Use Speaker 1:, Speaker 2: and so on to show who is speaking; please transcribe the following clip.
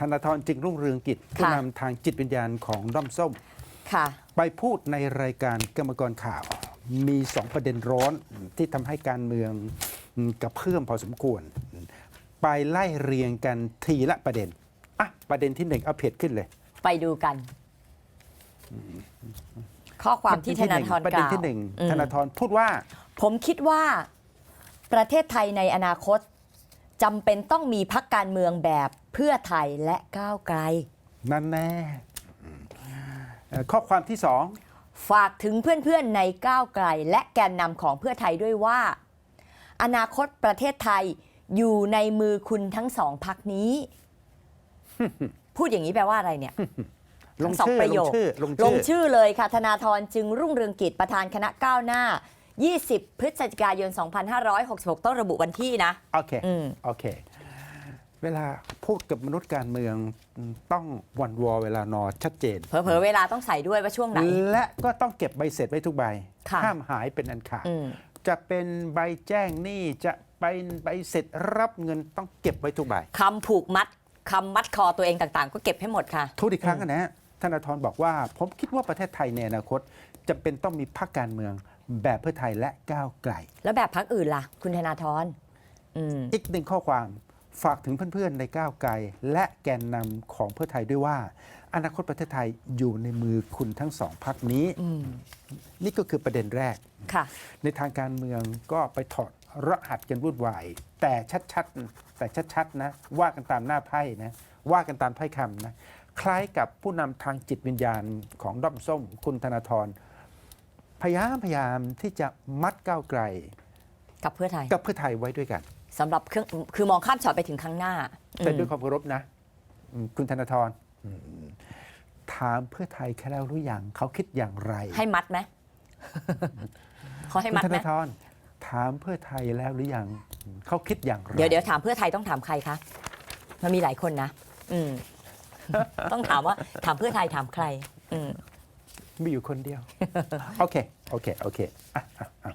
Speaker 1: ธนาธรจึงรุ่งเรืองกิจผู้นำทางจิตวิญญาณของด้อมส้ม
Speaker 2: ค่ะ
Speaker 1: ไปพูดในรายการกรรมกรข่าว มีสองประเด็นร้อนที่ทำให้การเมืองกระเพื่อมพอสมควร ไปไล่เรียงกันทีละประเด็นอะประเด็นที่หนึ่งเอาเพจขึ้นเลย
Speaker 2: ไปดูกัน ข้อความที่ธนาธร
Speaker 1: ประ
Speaker 2: ก
Speaker 1: เด็น
Speaker 2: ล่าว
Speaker 1: ที่หนึ่ง
Speaker 2: อืม
Speaker 1: ธนาธรพูดว่า
Speaker 2: ผมคิดว่า ประเทศไทยในอนาคต จำเป็นต้องมีพักการเมืองแบบเพื่อไทยและก้าวไกล
Speaker 1: นั่นแน่เอ่อข้อความที่สอง
Speaker 2: ฝากถึงเพื่อนๆในก้าวไกล และแกนนำของเพื่อไทยด้วยว่า อนาคตประเทศไทยอยู่ในมือคุณทั้งสองพักนี้ พูดอย่างนี้แปลว่าอะไรเนี่ย
Speaker 1: ลง
Speaker 2: ทั้งสอง
Speaker 1: ชื่อ
Speaker 2: ประ
Speaker 1: ล
Speaker 2: โย
Speaker 1: ง
Speaker 2: ค
Speaker 1: ชื่อลง
Speaker 2: ล
Speaker 1: ชื่
Speaker 2: ง
Speaker 1: อ
Speaker 2: ชื่อเลยค่ะธนาธรจึงรุ่งเรืองกิจประธานคณะก้าวหน้า 20 พฤศจิกายน 2566 ต้องระบุวันที่นะ
Speaker 1: โอเค
Speaker 2: อืม
Speaker 1: โอเค เวลาพูดกับมนุษย์การเมืองต้องวันวอเวลานอชัดเจน
Speaker 2: เผลอๆเวลาต้องใส่ด้วยว่าช่วงไหน
Speaker 1: และก็ต้องเก็บใบเสร็จไว้ทุกใบ
Speaker 2: ค่ะ
Speaker 1: ห้ามหายเป็นอันขาด
Speaker 2: อืม
Speaker 1: จะเป็นใบแจ้งหนี้จะเป็นใบเสร็จรับเงินต้องเก็บไว้ทุกใบ
Speaker 2: คำผูกมัด คำมัดคอตัวเองต่างๆ ก็เก็บให้หมดค่ะ
Speaker 1: ทุกอีกครั้งนะฮะธนาธรบอกว่า ผมคิดว่าประเทศไทยในอนาคตจำเป็นต้องมีพรรคการเมือง แบบเพื่อไทยและก้าวไกล
Speaker 2: แล้วแบบพักอื่นล่ะ คุณธนาธรอืม
Speaker 1: อีกหนึ่งข้อความฝากถึงเพื่อนๆในก้าวไกล และแกนนำของเพื่อไทยด้วยว่า อนาคตประเทศไทยอยู่ในมือคุณทั้งสองพักนี้
Speaker 2: อืม
Speaker 1: นี่ก็คือประเด็นแรก
Speaker 2: ค่ะ
Speaker 1: ในทางการเมืองก็ไปถอดรหัสกันวุ่นวาย แต่ชัดๆ แต่ชัดๆนะ ว่ากันตามหน้าไพ่นะ ว่ากันตามไพ่คำนะ คล้ายกับผู้นำทางจิตวิญญาณของด้อมส้ม คุณธนาธร พยายามพยายามที่จะมัดก้าวไกล
Speaker 2: กับเพื่อไทย
Speaker 1: กับเพื่อไทยไว้ด้วยกัน
Speaker 2: สำหรับเครื่องคือมองข้ามช็อตไปถึงข้างหน้า
Speaker 1: แต่
Speaker 2: อืม
Speaker 1: ด้วยความเคารพนะอืมคุณธนาธรอืมถามเพื่อไทยแค่แล้วหรือยังเขาคิดอย่างไร
Speaker 2: ให้มัดไหมเขาให้
Speaker 1: คุณ
Speaker 2: มัด
Speaker 1: ธ
Speaker 2: ไหม
Speaker 1: นาธรถามเพื่อไทยแล้วหรือยังเขาคิดอย่างไร
Speaker 2: เดี๋ยวเดี๋ยวถามเพื่อไทยต้องถามใครคะมันมีหลายคนนะ อืม ต้องถามว่าถามเพื่อไทยถามใคร อืม
Speaker 1: มีอยู่คนเดียว โอเค โอเค โอเคอะอะอะ